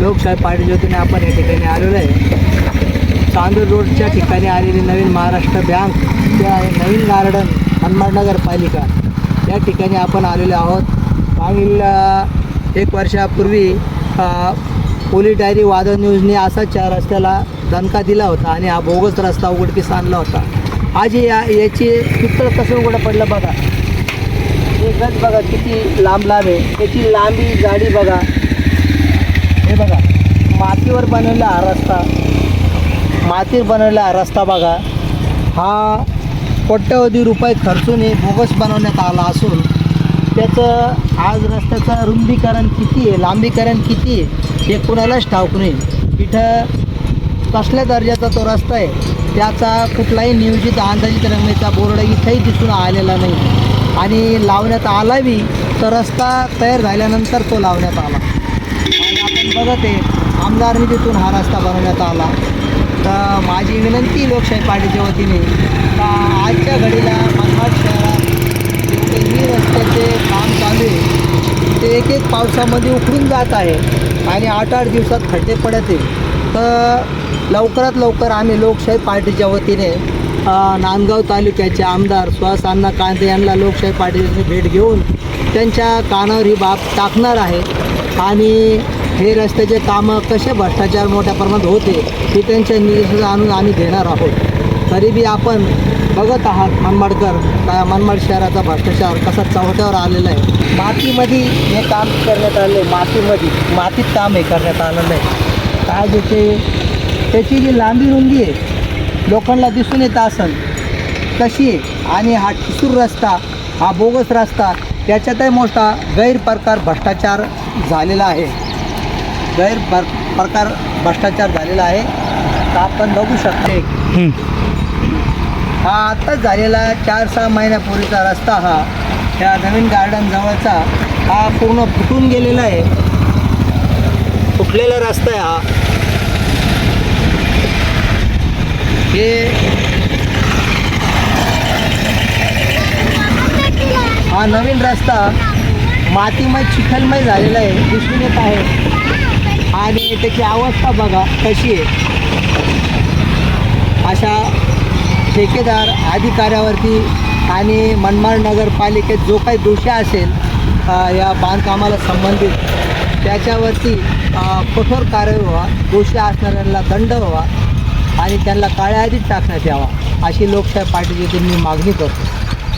लोकशाही पार्टीच्या वतीने आपण या ठिकाणी आलेलो आहे. चांदूर रोडच्या ठिकाणी आलेली नवीन महाराष्ट्र बँक त्या आहे नवीन गार्डन हनुमान नगरपालिका या ठिकाणी आपण आलेलो आहोत. मागील एक वर्षापूर्वी पोलीस डायरी वादळ न्यूजने असाच या रस्त्याला दणका दिला होता आणि हा बोगस रस्ता उघडकीस आणला होता. आज या याची चित्र कसं उघडं पडलं बघा. हे गज बघा किती लांब लांब आहे. त्याची लांबी जाडी बघा. हे बघा मातीवर बनवलेला हा रस्ता. मातीवर बनवलेला हा रस्ता बघा हा कोट्यवधी रुपये खर्चून हे बोगस बनवण्यात आला असून त्याचं आज रस्त्याचं रुंदीकरण किती आहे लांबीकरण किती आहे हे कुणालाच ठाऊक नाही. इथं कसल्या दर्जाचा तो रस्ता आहे त्याचा कुठलाही नियोजित अंदाजित रंगेचा बोर्ड इथंही दिसून आलेला नाही. आणि लावण्यात आला बी तर रस्ता तयार झाल्यानंतर तो लावण्यात आला. आणि आपण बघत आहे आमदार निधीतून हा रस्ता बनवण्यात आला. तर माझी विनंती लोकशाही पार्टीच्या वतीने का आजच्या घडीला मनमाड शहरात जेवढेही रस्त्याचे काम चालू आहे ते एक एक पावसामध्ये उकडून जात आहे आणि आठ आठ दिवसात खड्डे पडत आहे. तर लवकरात लवकर आम्ही लोकशाही पार्टीच्या वतीने नांदगाव तालुक्याचे आमदार सुहास अण्णा कांदे यांना लोकशाही पार्टीची भेट घेऊन त्यांच्या कानावर ही बाब टाकणार आहे. आणि हे रस्त्याचे कामं कसे भ्रष्टाचार मोठ्या प्रमाणात होते हे त्यांच्या निदर्शनास आणून आम्ही देणार आहोत. तरीबी आपण बघत आहात मनमाडकर का मनमाड शहराचा भ्रष्टाचार कसा चौथ्यावर आलेला आहे. मातीमध्ये हे काम करण्यात आलं आहे मातीमध्ये मातीत काम हे करण्यात आलेलं आहे. काय जे त्याची जी लांबी रुंदी आहे लोकांना दिसून येत असेल कशी आहे. आणि हा ठिसूर रस्ता हा बोगस रस्ता त्याच्यातही मोठा गैरप्रकार भ्रष्टाचार झालेला आहे. गैर पर प्रकार भ्रष्टाचार झालेला आहे. आपण बघू शकतो. हा आत्ताच झालेला चार सहा महिन्यापूर्वीचा रस्ता हा त्या नवीन गार्डन जवळचा हा पूर्ण फुटून गेलेला आहे. फुटलेला रस्ता आहे हा. हे नवीन रस्ता मातीमय चिखलमय झालेला आहे. दिसून येत आहे. आणि त्याची अवस्था बघा कशी आहे. अशा ठेकेदार अधिकाऱ्यावरती आणि मनमाड नगरपालिकेत जो काही दोषी असेल या बांधकामाला संबंधित त्याच्यावरती कठोर कारवाई व्हावा. दोषी असणाऱ्यांना दंड व्हावा. आणि त्यांना काळ्या आधीच टाकण्यात यावा. अशी लोकशाही पार्टीची मी मागणी करतो.